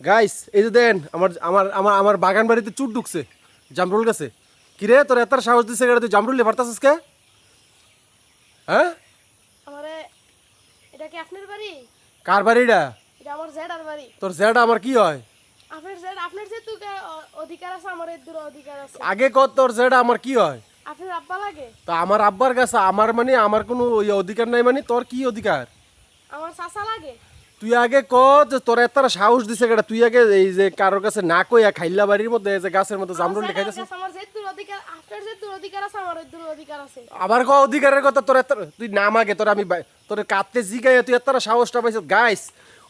Guys এই যে দেন আমার আমার আমার আমার বাগান বাড়িতে চুট ঢুকছে জামরুল গাছে। কিরে তোর এত সাহস দিছে গেলে তুই জামরুল পারতাছিস কে? হ্যাঁ? আমারে এটা কি আপনার বাড়ি? কার বাড়িটা? এটা আমার জেডার বাড়ি। তোর জেড আমার কি হয়? আপনার জেড আপনার অ- অধিকার আছে আমার এর দূর অধিকার আছে। আগে কর তোর জেড আমার কি হয়? আপনার আব্বা লাগে? তা আমার আব্বার কাছে আমার মানে আমার কোনো ওই অধিকার নাই মানে তোর কি অধিকার? আমার চাচা লাগে? তুই আগে ক যে তোর এত সাহস দিছে কেটা তুই আগে এই যে কারোর কাছে না কইয়া খাইলা বাড়ির মধ্যে এই যে গাছের মধ্যে জামরুল আমার দেখাইতেছে জেডার আমার যে দূর অধিকার আপনার যে দূর অধিকার আছে আমার এর অধিকার আছে। আবার ক অধিকারের কথা? তোর এত তুই নাম আগে তোর আমি তোর কাঁদতে জিগাই তুই এত সাহসটা পাইছিস? গাইস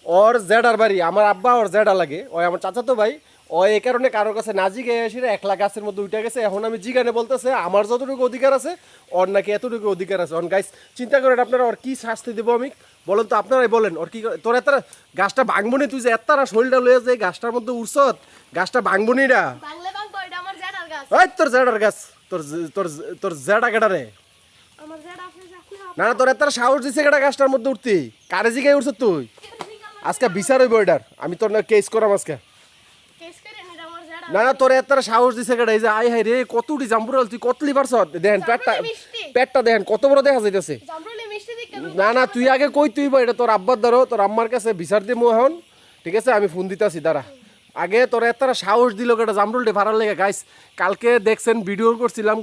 ওর জেডার বাড়ি আমার আব্বা ওর জেডা লাগে ওই আমার চাচা তো ভাই ও এই কারণে কারোর কাছে না জিগাই আসি একলা গাছের মধ্যে উঠে গেছে। এখন আমি জিগানে বলতেছে আমার যতটুকু অধিকার আছে ওর নাকি এতটুকু অধিকার আছে। অন গাইস চিন্তা করেন আপনারা ওর কি শাস্তি দেবো আমি? বলেন তো আপনারাই বলেন ওর কি তোর এত গাছটা ভাঙবনি তুই যে এত শরীরটা লয়ে যে গাছটার মধ্যে উঠছত গাছটা ভাঙবনি না বাংলা বাংলা এটা আমার জেডার গাছ। ওই তোর জেডার গাছ তোর তোর তোর জেডা কেটা রে? না না তোর এত সাহস দিছে কেটা গাছটার মধ্যে উঠতি কারে জিগাই উঠছ তুই? আজকে বিচার হইব এটার আমি তোর না কেস করাম আজকে। না না তোর এত সাহস দিছে কেটা এই যে আই হাই রে কত উঠি জাম্পুরাল তুই কত লিবার সত দেখেন পেটটা পেটটা দেখেন কত বড় দেখা যাইতেছে জামরুলে মিষ্টি দিক কেন না? না, তুই আগে কই তুই এটা তোর আব্বার ধরো তোর আম্মার কাছে বিচার দিব এখন। ঠিক আছে? আমি ফোন দিতেছি, দাঁড়া। আগে তোর এত সাহস দিল কেটা জামরুলটি ভাড়ার লেগে। গাইস কালকে দেখছেন ভিডিও করছিলাম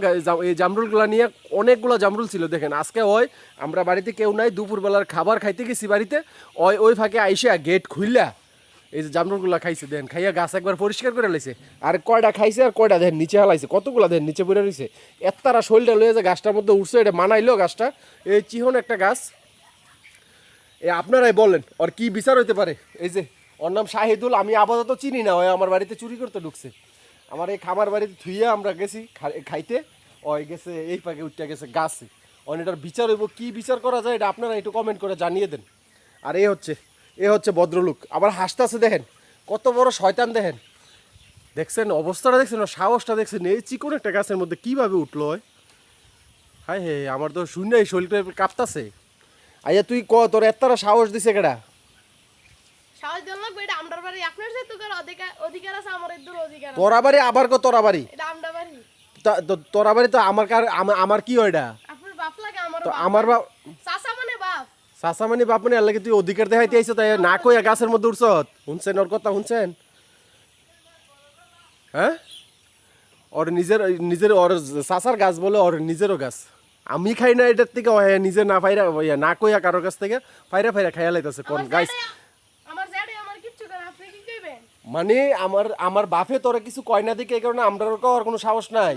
এই জামরুলগুলো নিয়ে অনেকগুলো জামরুল ছিল, দেখেন। আজকে ওই আমরা বাড়িতে কেউ নাই, দুপুরবেলার খাবার খাইতে গেছি বাড়িতে। ওই ওই ফাঁকে আইসিয়া গেট খুললা এই যে জামরুলগুলা খাইছে, দেন খাইয়া গাছ একবার পরিষ্কার করে লাইছে। আর কয়টা খাইছে আর কয়টা দেন নিচে হালাইছে? কতগুলা দেন নিচে পড়ে রয়েছে এত্তারা শৈলটা লয়ে যে গাছটার মধ্যে উঠছে এটা মানাইলো গাছটা। এই চিহন একটা গাছ। এ আপনারাই বলেন ওর কি বিচার হইতে পারে? এই যে, ওর নাম শাহিদুল, আমি আপাতত চিনি না, ওই আমার বাড়িতে চুরি করতে ঢুকছে। আমার এই খামার বাড়িতে থুইয়া আমরা গেছি খাইতে, ওই গেছে, এই পাকে উঠতে গেছে গাছে। অন এটার বিচার হইব, কি বিচার করা যায়, এটা আপনারা একটু কমেন্ট করে জানিয়ে দেন। আর এই হচ্ছে এ হচ্ছে ভদ্রলোক। আবার হাসতাছে দেখেন। কত বড় শয়তান দেখেন। দেখছেন অবস্থাটা দেখছেন সাহসটা দেখছেন। এই চিকন একটা গাছের মধ্যে কীভাবে উঠল? হায় হে আমার তো শূন্য এই শরীরটা কাঁপতাছে। আইয়া তুই ক তোর এতটা সাহস দিছে কেডা? সাহস দিন লাগবে এটা আমরার বাড়ি। আপনার যেহেতু কার অধিকার অধিকার আছে আমার দূর অধিকার তোরা বাড়ি আবার কো তোরা বাড়ি? এটা আমরা বাড়ি। তো- তোরা বাড়ি তো আমার কার আমার কি হয় এটা? আপনার বাপ লাগে আমার তো আমার বাপ বাপ চাষামানি বাপনি লাগে তুই অধিকার দেখাইতে আইছো তাই না কইয়া গাছের মধ্যে উঠছত শুনছেন ওর কথা শুনছেন? হ্যাঁ ওর নিজের নিজের ওর চাষার গাছ বলে ওর নিজেরও গাছ। আমি খাই না এটার থেকে নিজে না পাইরা না কইয়া কারোর কাছ থেকে ফাইরা ফাইরা খাইয়া লাইতেছে কোন কইবেন? মানে আমার আমার বাপে তোরা কিছু কয় না দিকে এই কারণে আমরা কোনো সাহস নাই।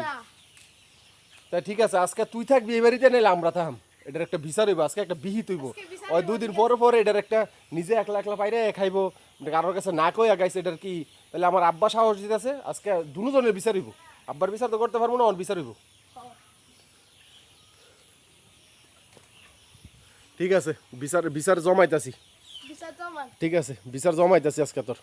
তা ঠিক আছে আজকে তুই থাকবি এই বাড়িতে নাইলে আমরা থাম। এটার একটা বিচার হইব আজকে একটা বিহিত হইব ওই দুই দিন পরে পরে এটার একটা নিজে একলা একলা পাইরে খাইবো। কারোর কাছে না কইয়া গাইছে এটার কি তাহলে আমার আব্বা সাহস দিতেছে আজকে দুজনের বিচার হইব আব্বার বিচার তো করতে পারব না ওর বিচার হইব ঠিক আছে বিচার বিচার জমাইতাছি। ঠিক আছে বিচার জমাইতাছি আজকে তোর।